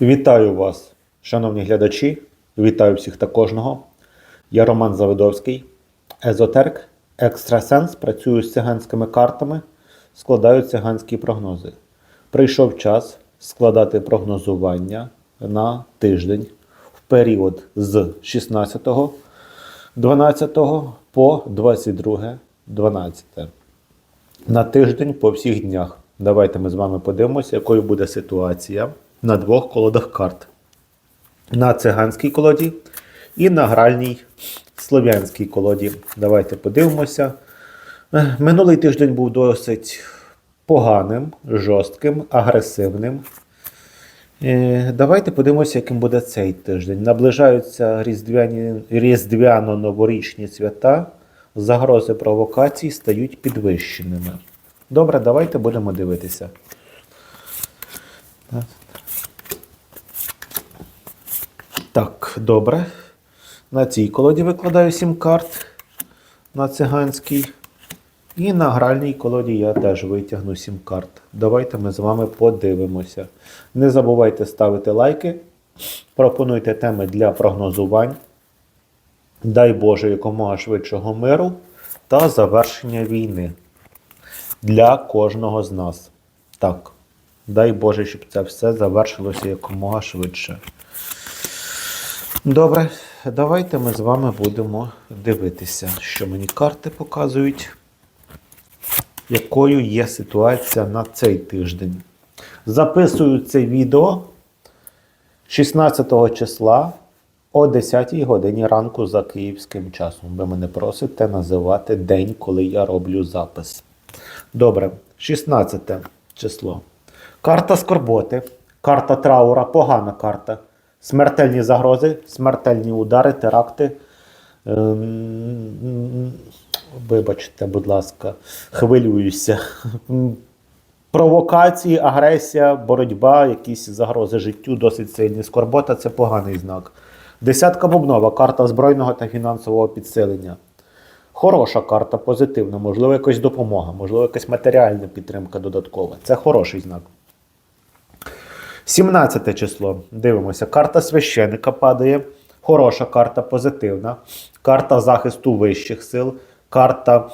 Вітаю вас, шановні глядачі. Вітаю всіх та кожного. Я Роман Завидовський, езотерик, екстрасенс, працюю з циганськими картами, складаю циганські прогнози. Прийшов час складати прогнозування на тиждень в період з 16 12 по 22 12 на тиждень по всіх днях. Давайте ми з вами подивимося, якою буде ситуація на двох колодах карт. На циганській колоді і на гральній слов'янській колоді. Давайте подивимося. Минулий тиждень був досить поганим, жорстким, агресивним. Е, Давайте подивимося, яким буде цей тиждень. Наближаються різдвяні, різдвяно-новорічні свята, загрози провокацій стають підвищеними. Добре, давайте будемо дивитися. Так, добре. На цій колоді викладаю 7 карт на циганській. І на гральній колоді я теж витягну 7 карт. Давайте ми з вами подивимося. Не забувайте ставити лайки, пропонуйте теми для прогнозувань. Дай Боже якомога швидшого миру та завершення війни для кожного з нас. Так, дай Боже, щоб це все завершилося якомога швидше. Добре, давайте ми з вами будемо дивитися, що мені карти показують, якою є ситуація на цей тиждень. Записую це відео 16 числа о 10 годині ранку за київським часом. Ви мене просите називати день, коли я роблю запис. Добре, 16 число. Карта скорботи, карта траура, погана карта. Смертельні загрози, смертельні удари, теракти. Ем, Вибачте, будь ласка, хвилююся. Провокації, агресія, боротьба, якісь загрози життю, досить сильні. Скорбота це поганий знак. Десятка бубнова, карта збройного та фінансового підсилення. Хороша карта, позитивна, можливо, якась допомога, можливо, якась матеріальна підтримка додаткова. Це хороший знак. 17 число. Дивимося. Карта священика падає. Хороша карта, позитивна. Карта захисту вищих сил, карта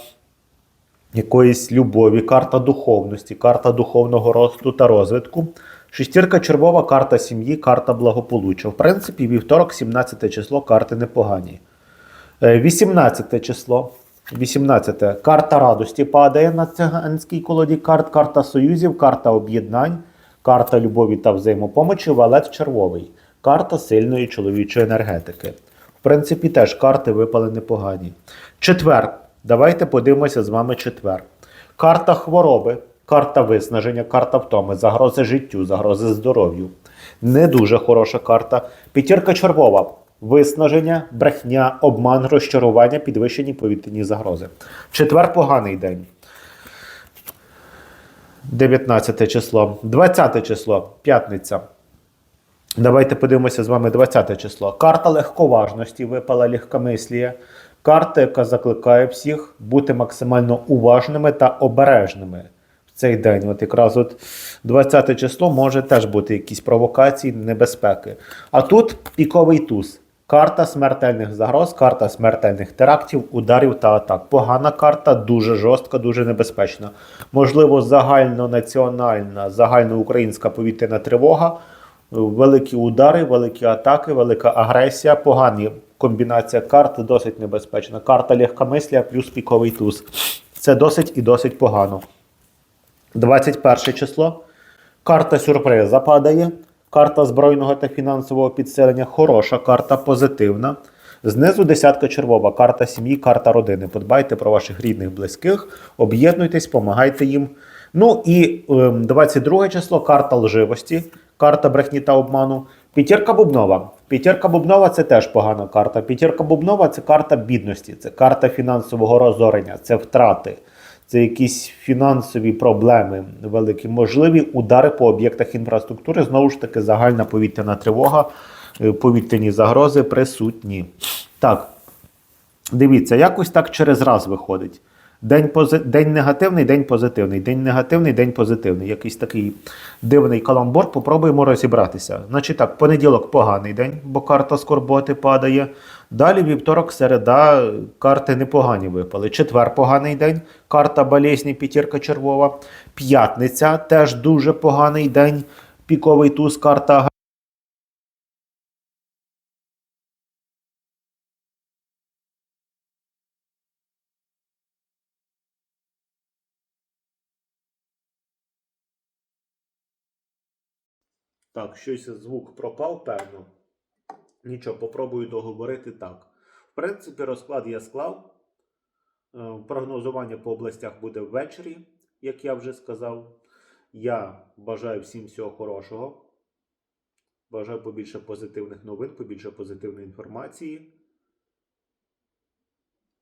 якоїсь любові, карта духовності, карта духовного росту та розвитку. Шестірка червова, карта сім'ї, карта благополуччя. В принципі, вівторок, 17 число, карти непогані. Е, 18 число. 18. Карта радості падає на циганській колоді карт, карта союзів, карта об'єднань, карта любові та взаємопомочі, валет червовий, карта сильної чоловічої енергетики. В принципі, теж карти випали непогані. Четвер. Давайте подивимося з вами четвер. Карта хвороби, карта виснаження, карта втоми, загрози життю, загрози здоров'ю. Не дуже хороша карта. П'ятірка червова. Виснаження, брехня, обман, розчарування, підвищені повітряні загрози. Четвер поганий день. 19 число. 20 число. П'ятниця. Давайте подивимося з вами 20 число. Карта легковажності випала легкомислія. Карта, яка закликає всіх бути максимально уважними та обережними в цей день. От якраз от 20 число може теж бути якісь провокації, небезпеки. А тут піковий туз. Карта смертельних загроз, карта смертельних терактів, ударів та атак. Погана карта, дуже жорстка, дуже небезпечна. Можливо, загальнонаціональна, загальноукраїнська повітряна тривога, великі удари, великі атаки, велика агресія, погані комбінація карт досить небезпечна. Карта легкомислія плюс піковий туз. Це досить і досить погано. 21 число. Карта сюрприза падає. Карта збройного та фінансового підсилення хороша, карта позитивна. Знизу десятка червова, карта сім'ї, карта родини. Подбайте про ваших рідних, близьких, об'єднуйтесь, допомагайте їм. Ну і ем, 22 число карта лживості, карта брехні та обману. П'ятірка бубнова. П'ятірка бубнова це теж погана карта. П'ятірка бубнова це карта бідності, це карта фінансового розорення, це втрати, це якісь фінансові проблеми великі, можливі удари по об'єктах інфраструктури. Знову ж таки, загальна повітряна тривога, е, повітряні загрози присутні. Так, дивіться, якось так через раз виходить. День, пози... день негативний, день позитивний. День негативний, день позитивний. Якийсь такий дивний каламбур. Попробуємо розібратися. Значить так, понеділок поганий день, бо карта скорботи падає. Далі вівторок, середа, карти непогані випали. Четвер поганий день, карта болезні, п'ятірка червова. П'ятниця теж дуже поганий день. Піковий туз, карта Так, щось звук пропав, певно. Нічого, попробую договорити так. В принципі, розклад я склав. Е, Прогнозування по областях буде ввечері, як я вже сказав. Я бажаю всім всього хорошого. Бажаю побільше позитивних новин, побільше позитивної інформації.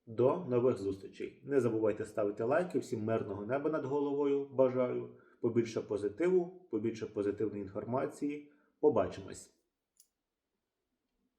До нових зустрічей. Не забувайте ставити лайки. Всім мирного неба над головою. Бажаю. Побільше позитиву, побільше позитивної інформації. Побачимось!